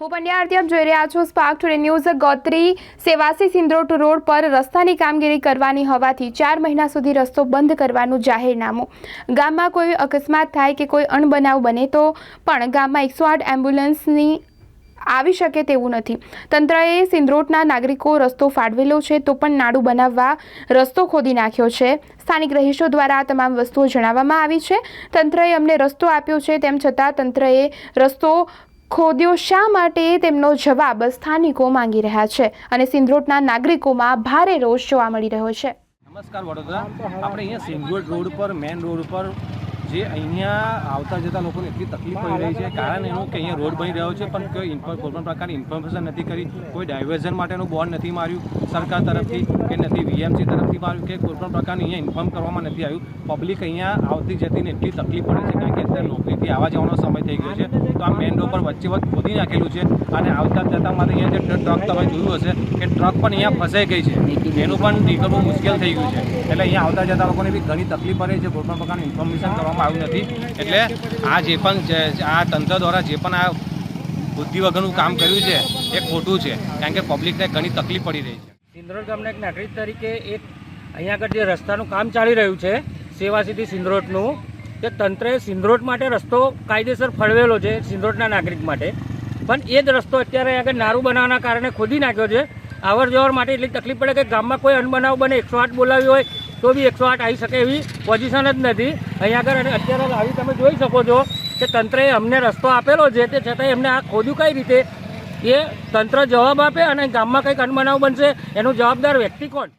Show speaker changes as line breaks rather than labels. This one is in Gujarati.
હું પંડ્યા આરતી આપ જોઈ રહ્યા છો. Spark Today News Gotri Sevasi Sindrot road પર રસ્તાની કામગીરી કરવાની હોવાથી ચાર મહિના સુધી રસ્તો બંધ કરવાનું જાહેરનામું. ગામમાં કોઈ અકસ્માત થાય કે કોઈ અણબનાવ બને તો પણ ગામમાં એકસો આઠ એમ્બ્યુલન્સની આવી શકે તેવું નથી. તંત્રએ સિંદ્રોટના નાગરિકો રસ્તો ફાળવેલો છે તો પણ નાડું બનાવવા રસ્તો ખોદી નાખ્યો છે. સ્થાનિક રહીશો દ્વારા આ તમામ વસ્તુઓ જણાવવામાં આવી છે. તંત્રએ અમને રસ્તો આપ્યો છે તેમ છતાં તંત્રએ રસ્તો ખોદ્યો શા માટે? તેમનો જવાબ સ્થાનિકો માંગી રહ્યા છે અને સિંદ્રોટના નાગરિકોમાં ભારે રોષ જોવા મળી રહ્યો છે.
નમસ્કાર વડોદરા. આપણે અહીંયા સિંગરોડ રોડ પર, મેન રોડ પર જે અહીંયા આવતા જતા લોકોને એટલી તકલીફ પડી રહી છે, કારણ એનું કે અહીંયા રોડ બની રહ્યો છે, પણ કોઈ ઇન્ફો કોઈ પ્રકારની ઇન્ફોર્મેશન નથી કરી. કોઈ ડાયવર્ઝન માટેનું બોર્ડ નથી માર્યું સરકાર તરફથી કે નથી વીએમસી તરફથી માર્યું કે કોઈ પણ પ્રકારની અહીંયા ઇન્ફોર્મ કરવામાં નથી આવ્યું. પબ્લિક અહીંયા આવતી જતીને એટલી તકલીફ પડે છે, કારણ કે અત્યારે નોકરીથી આવવા જવાનો સમય થઈ ગયો છે. તો આ મેન રોડ પર વચ્ચે વચ્ચે ખોદી નાખેલું છે અને આવતા જતા માટે અહીંયા જે ટ્રક તમે જોયું હશે કે ટ્રક પણ અહીંયા ફસાઈ ગઈ છે. એનું પણ નીકળવું મુશ્કેલ થઈ ગયું છે. એટલે અહીંયા આવતા જતા લોકોને બી ઘણી તકલીફ પડે છે. કોઈપણ પ્રકારનું ઇન્ફોર્મેશન કરવામાં આવ્યું નથી. એટલે આ જે પણ આ તંત્ર દ્વારા જે પણ આ બુદ્ધિ વગરનું કામ કર્યું છે, એ ખોટું છે. કારણ કે પબ્લિકને ઘણી તકલીફ પડી રહી છે.
સિંદરોડ ગામના એક નાગરિક તરીકે એક અહીંયા આગળ જે રસ્તાનું કામ ચાલી રહ્યું છે, સેવા સીધી સિંદરોડનું તે તંત્રએ સિંધરોટ માટે રસ્તો કાયદેસર ફળવેલો છે સિંધરોટના નાગરિક માટે. પણ એ જ રસ્તો અત્યારે આગળ નારું બનાવવાના કારણે ખોદી નાખ્યો છે. આવર જવર માટે એટલી તકલીફ પડે કે ગામમાં કોઈ અનબનાવ બને, એકસો આઠ બોલાવી હોય તો બી એકસો આઠ આવી શકે એવી પોઝિશન જ નથી. અહીંયા આગળ અત્યારે આવી તમે જોઈ શકો છો કે તંત્રએ અમને રસ્તો આપેલો છે તે છતાંય એમને આ ખોદ્યું કઈ રીતે? એ તંત્ર જવાબ આપે અને ગામમાં કંઈક અનબનાવ બનશે એનું જવાબદાર વ્યક્તિ કોણ?